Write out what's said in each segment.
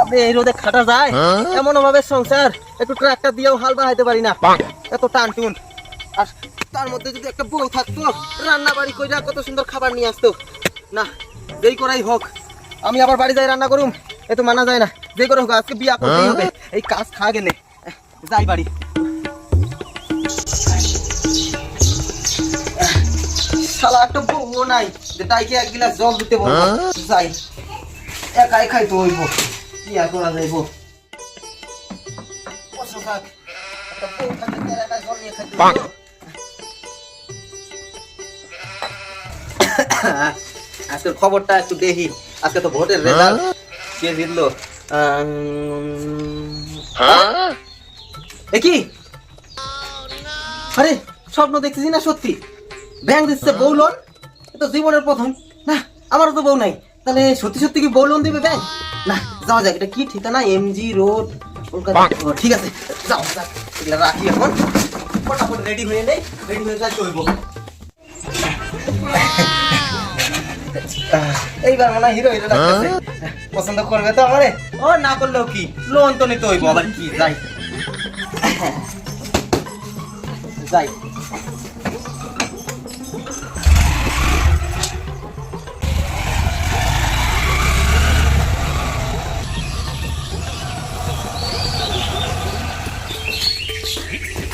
আপনি এই রোদে খাটা যায় এমন ভাবে সংসার একটু ট্রাক্টর দিয়েও হাল বাড়াইতে পারি না। এত টান টুন আর তার মধ্যে যদি একটা বউ থাকতো রান্না বাড়ি কইরা কত সুন্দর খাবার নিয়ে আসতো। না যেই করাই হোক আমি আবার বাড়ি যাই রান্না করুম এ তো মানা যায় না। যে করে হোক আজকে বিয়া করতেই হবে। এই কাজ খা গেলে। যাই বাড়ি। শালা একটা বউ নাই যে তাইকে এক গিলাস জল দিতে বলব যাই। একাই খাইতে হইব। কি আর করা যাইব। একটা বউ খাইতে হইব। আজকের খবরটা একটু দেখি আজকে তো ভোটের রেজাল্ট কে জিতলো? এ কি? আরে স্বপ্ন দেখতেছি না সত্যি। ব্যাংক দিচ্ছে বউ লোন এ তো জীবনের প্রথম। না আমারও তো বউ নাই। তাহলে সত্যি সত্যি কি বউ লোন দিবে? ব্যাংক না যাওয়া যাক এটা কি ঠিকানা? MG road Kolkata. ঠিক আছে যাও যাক এগুলো রাখি এখন। ফটাফট রেডি হয়ে নেই রেডি হয়ে যাই চলবো। এইবার মনে হিরো হিরো লাগতেছে পছন্দ করবে তো আমারে? ও না করলেও কি? লোন তো নিতে হইব আবার কি? যাই। যাই।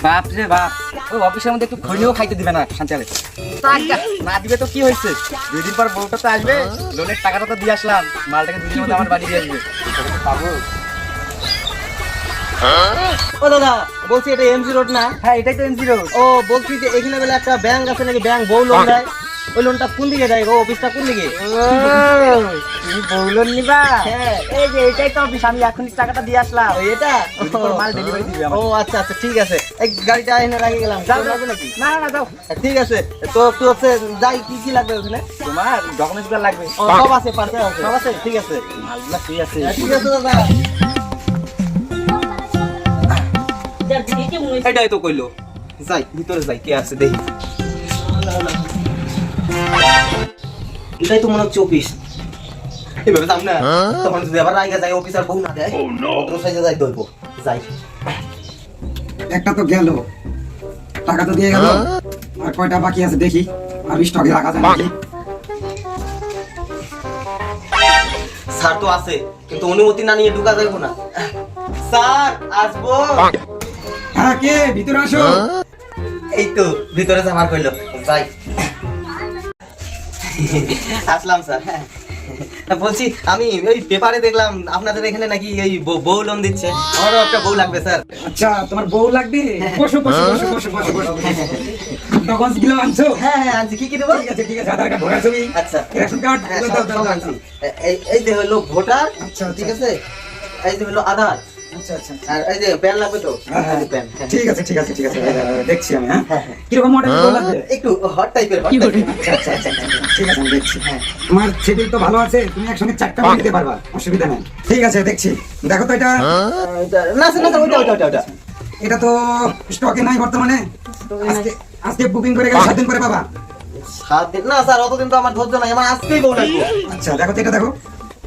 বাপ রে বাপ। ওই অফিসের মধ্যে একটু খৈনিও খাইতে দিবে না শান্তিলে না দিবে তো কি হয়েছে? দুই দিন পর বউটা তো আসবে লোনের টাকাটা তো দিয়ে আসলাম। মালটাকে দুদিনের মধ্যে আমার বাড়ি দিয়ে আসবে। পাবো ও দাদা বলছি এটা এমজি রোড না? হ্যাঁ এটাই তো এনজিরো ও বলছি যে এখানে বেলা একটা ব্যাংক আছে নাকি? ব্যাংক বউ লোন দেয়। ওই লোনটা কোন দিকে দেয় গো? অফিসটা কোন দিকে? তুমি বউ লোন নিবা? হ্যাঁ এই যে এটাই তো অফিস আমি এখনই টাকাটা দিয়ে আসলাম। এটা? মাল ডেলিভারি দিবে ও আচ্ছা আচ্ছা ঠিক আছে। এই গাড়িটা এনে লাগিয়ে গেলাম। যাও যাবে নাকি? না না যাও। ঠিক আছে। তো একটু হচ্ছে যাই কি কি লাগবে ওখানে? তোমার ডকুমেন্টসগুলো লাগবে। সব আছে পার্সেল আছে। সব আছে? ঠিক আছে। মালগুলো ঠিক আছে। হ্যাঁ, ঠিক আছে দাদা। এটাই তো কইলো। যাই ভিতরে যাই কে আছে দেখি। এটাই তো মনে হচ্ছে অফিস এভাবে যাম না। তখন যদি আবার রাইগা যায় অফিস বউ না দেয় অত্র সাইজে যাই দইব যাই। একটা তো গেল। টাকা তো দিয়ে গেল। আর কয়টা বাকি আছে দেখি। আর স্টকে রাখা যায় নাকি? স্যার তো আছে কিন্তু অনুমতি না নিয়ে ঢুকা যাইব না। স্যার আসব। হ্যাঁ কে? ভিতরে আসো। এই তো ভিতরে যাবার কইলো। যাই। আসলাম স্যার হ্যাঁ। বলছি আমি ওই পেপারে দেখলাম আপনাদের এখানে নাকি এই বউ- লোন দিচ্ছে। আমারও একটা বউ লাগবে স্যার। আচ্ছা তোমার বউ লাগবে? বসো বসো বসো বসো বসো বসো। ডকুমেন্টসগুলো আনছো? হ্যাঁ হ্যাঁ আনছি। কি কি দেবো? ঠিক আছে ঠিক আছে আধার কার্ড ভোটার ছবি আচ্ছা। রেশন কার্ড দাও, দাও, দাও, এই- এই যে হলো ভোটার আচ্ছা, আচ্ছা। ঠিক আছে? এই যে হলো আধার আচ্ছা আচ্ছা। আর এই যে প্যান লাগবে তো? হ্যাঁ, হ্যাঁ। এই যে প্যান হ্যাঁ। ঠিক আছে ঠিক আছে ঠিক আছে। দেখছি আমি হ্যাঁ। হ্যাঁ, হ্যাঁ। কীরকম মডেল একটু হট টাইপের হট আচ্ছা আচ্ছা আচ্ছা আচ্ছা, ঠিক আছে আমি দেখছি। হ্যাঁ। তোমার সিভিল তো ভালো আছে তুমি একসঙ্গে চারটা বই দিতে পারবা অসুবিধা নেই। ঠিক আছে দেখছি। দেখো তো এটা। না না ওইটা এটা তো স্টকে নাই বর্তমানে। আজকে আজকে বুকিং করে গেলে সাত দিন পরে পাবা। সাত দিন না স্যার অতদিন তো আমার ধৈর্য নাই আমার আজকেই বউ লাগবে। আচ্ছা দেখো তো এটা দেখো।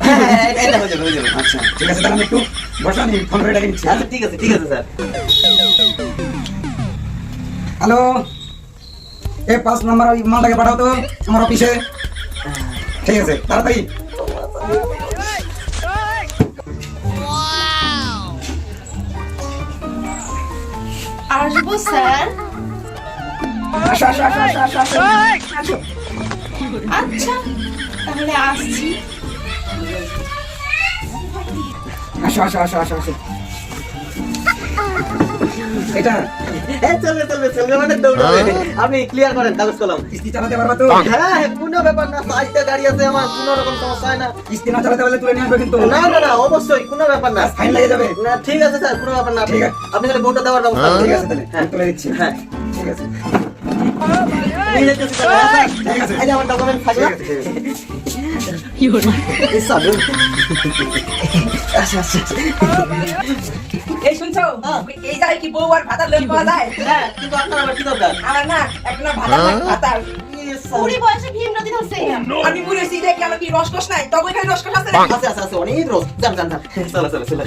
হ্যাঁ, হ্যাঁ, হ্যাঁ, হয়ে হয়ে আচ্ছা ঠিক আছে তাহলে একটু বসো আমি ফোন করে ডেকে নিচ্ছি আচ্ছা ঠিক আছে ঠিক আছে স্যার হ্যালো এ পাঁচ নাম্বার ওই মালটাকে পাঠাও তো আমার অফিসে ঠিক আছে তাড়াতাড়ি আসব স্যার আসো আসো আসো আসো আসো আসো আসো আচ্ছা তাহলে আসছি আসো আসো আসো আসো আসো। এটা? হ্যাঁ চলবে চলবে চলবে মানে দৌড়াবে। আপনি ক্লিয়ার করেন কাগজ কলম। কিস্তি চালাতে পারবা তো? হ্যাঁ হ্যাঁ, কোনো ব্যাপার না সাইডটা গাড়ি আছে আমার কোনো রকম সমস্যা হয় না। কিস্তি না চালাতে পারলে তুলে নিয়ে আসবে কিন্তু। না না না অবশ্যই কোনো ব্যাপার না। ফাইন লেগে যাবে। না ঠিক আছে স্যার কোনো ব্যাপার না। আপনি ঠিক আছে। আপনি খালি ভোটটা দেওয়ার ব্যবস্থা ঠিক আছে তাহলে হ্যাঁ। তুলে দিচ্ছি। হ্যাঁ। ঠিক আছে। হ্যাঁ, আমার ডকুমেন্ট এই সাধু। আচ্ছা আচ্ছা এই শুনছো? এই জায়গায় কি বউ আর ভাতার লোন পাওয়া যায়? হ্যাঁ কিন্তু আপনার আবার কি দরকার? আমার না একটা না ভাতার লাগে, ভাতার। বয়সে আমি দেখি আমার কি রসকস নাই? তখন এখানে রসকস আছে আছে আছে আছে অনেক রোজ যান যান যান। চলো চলো চলো।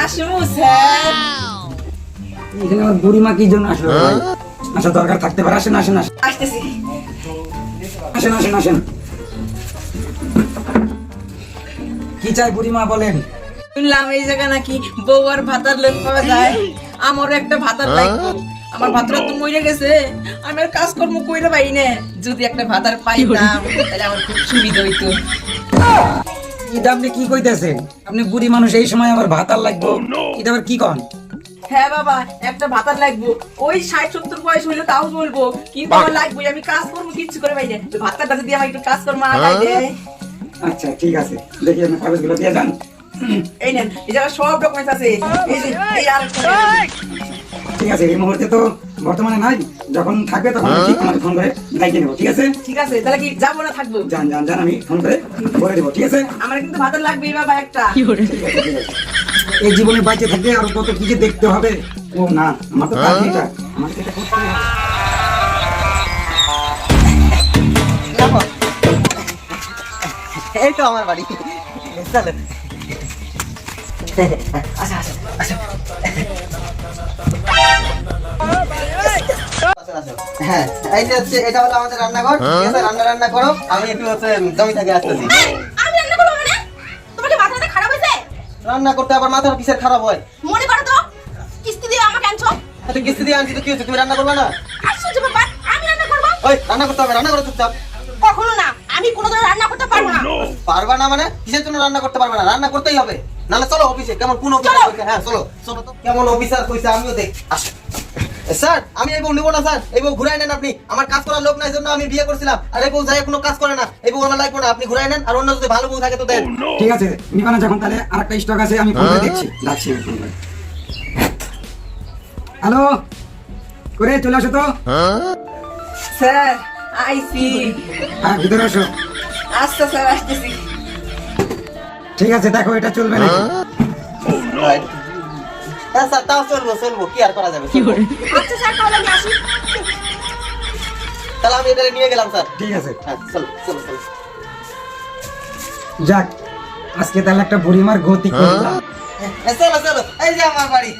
আসব স্যার। এখানে আমার বুড়িমা কি জন্য আসলো? ভাই? আসা দরকার থাকতে পারে। আসেন আসেন আসেন। আসতেছি। আসেন আসেন আসেন। কি চাই বুড়িমা বলেন? শুনলাম এই জায়গা নাকি বউ আর ভাতার লোক পাওয়া যায়। আমারও একটা ভাতার লাগতো আমার ভাতারা তো মরে গেছে। আমি আর কাজকর্ম কইরে পাই না। যদি একটা ভাতার পাইতাম তাহলে আমার খুব সুবিধা হইতো। এটা আপনি কি কইতেছেন? আপনি বুড়ি মানুষ এই সময় আমার ভাতার লাগবে। লাগবো এটা আবার কি কন? হ্যাঁ বাবা একটা ভাতার লাগবো। ওই ষাট সত্তর বয়স হইলে তাও বলব কিন্তু আমার লাগবে আমি কাজ করব কিচ্ছু করে ভাতারটা যদি আমার একটু কাজ করব আচ্ছা ঠিক আছে। দেখি কাগজগুলো দিয়ে যান এই নেন এই জায়গায় সব ডকুমেন্টস আছে। এই যে এই আর ঠিক আছে এই মুহূর্তে তো বর্তমানে নাই যখন থাকবে তখন ঠিক আমাকে ফোন করে দায়িত্ব নেব ঠিক আছে? ঠিক আছে তাহলে কি যাব না থাকব? যান যান যান আমি ফোন করে বলে দেবো ঠিক আছে? আমার কিন্তু ভাতার লাগবে বাবা একটা। এই জীবনে বাইচে থাকতে আরও কত কি যে দেখতে হবে। ও না আমার তো কাজ এটা আমার তো এটা করতেই হবে। এই তো আমার বাড়ি। চলো। আসো আসো আসো। আসো, আসো। হ্যাঁ এই যে হচ্ছে এটা হলো আমাদের রান্নাঘর। আছে রান্না রান্না করো। আমি একটু হচ্ছে জমি থেকে আসতেছি। রান্না করতে আবার মাথার কিসের খারাপ হয়? মনে করো তো কিস্তি দিয়ে আমাকে আনছো। এত কিস্তি দিয়ে আনছি তো কি হচ্ছে তুমি রান্না করবে না? আশ্চর্য ব্যাপার আমি রান্না করব? ওই রান্না করতে হবে রান্না করতে চুপচাপ। কখনো না আমি কোনো কোনোদিন রান্না করতে পারব না। পারবা না মানে? কিসের জন্য রান্না করতে পারবে না? রান্না করতেই হবে। নাহলে চলো অফিসে কেমন কোন অফিসে হ্যাঁ চলো। চলো তো কেমন অফিসার কইছে আমিও দেখ। আসো। স্যার আমি এই বউ নিবো না স্যার। এই বউ ঘুরাই নেন আপনি। আমার কাজ করার লোক নাই জন্য আমি বিয়ে করছিলাম। আর এই বউ যাই কোনো কাজ করে না। এই বউ আমার লাগবে না আপনি ঘুরাই নেন। আর অন্য যদি ভালো বউ থাকে তো দেন। ঠিক আছে নিবানা যখন তাহলে। আর একটা স্টক আছে আমি ফোন করে দেখছি। করে হ্যালো? করে চলে আসো তো। স্যার আইসি। হ্যাঁ ভিতরে আসো। আচ্ছা স্যার আসতেছি। ঠিক আছে দেখো এটা চলবে না হ্যাঁ স্যার তাও চলবো চলবো। কি আর করা যাবে? আচ্ছা স্যার তাহলে আমি আসি। তাহলে আমি এটা নিয়ে গেলাম স্যার। ঠিক আছে। হ্যাঁ চলো চলো চলো। যাক আজকে তাহলে একটা বুড়িমার গতি করলাম। হ্যাঁ, চলো চলো। এই যে আমার বাড়ি।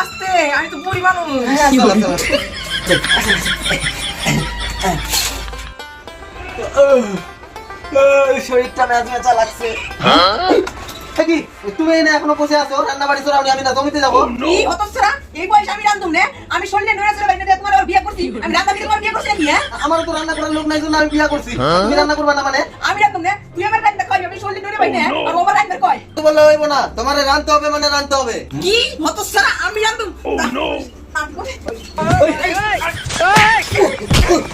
আসতে আমি তো বুড়ি মানুষ। হ্যাঁ চলো চলো। শরীরটা ম্যাচ ম্যাচা লাগছে। কি তুমি এনে এখনও বসে আছো রান্না বাড়ি চড়াওনি আমি না জমিতে যাব এই বয়সে আমি রান্ধুম না আমি শরীরে নড়ে চলে বাইরে তোমার বিয়ে করছি আমি রান্না করে তোমার বিয়ে করছি নাকি হ্যাঁ আমার তো রান্না করার লোক নাই জন্য আমি বিয়া করছি তুমি রান্না করবে না মানে আমি রান্ধুম না তুই আমার রান্না কই আমি শরীরে নড়ে বাইরে আর ও আমার রান্না কই তো বললে হইব না তোমার রানতে হবে মানে রানতে হবে কি হতো আমি রান্ধুম নিয়ে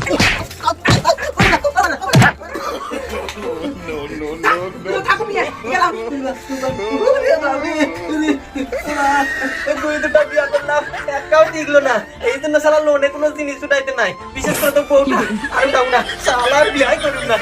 এই জন্য সালা লোনে কোনো জিনিস উঠাইতে নাই। বিশেষ করে তো বউটা। আর না সালা বিয়াই করুন না।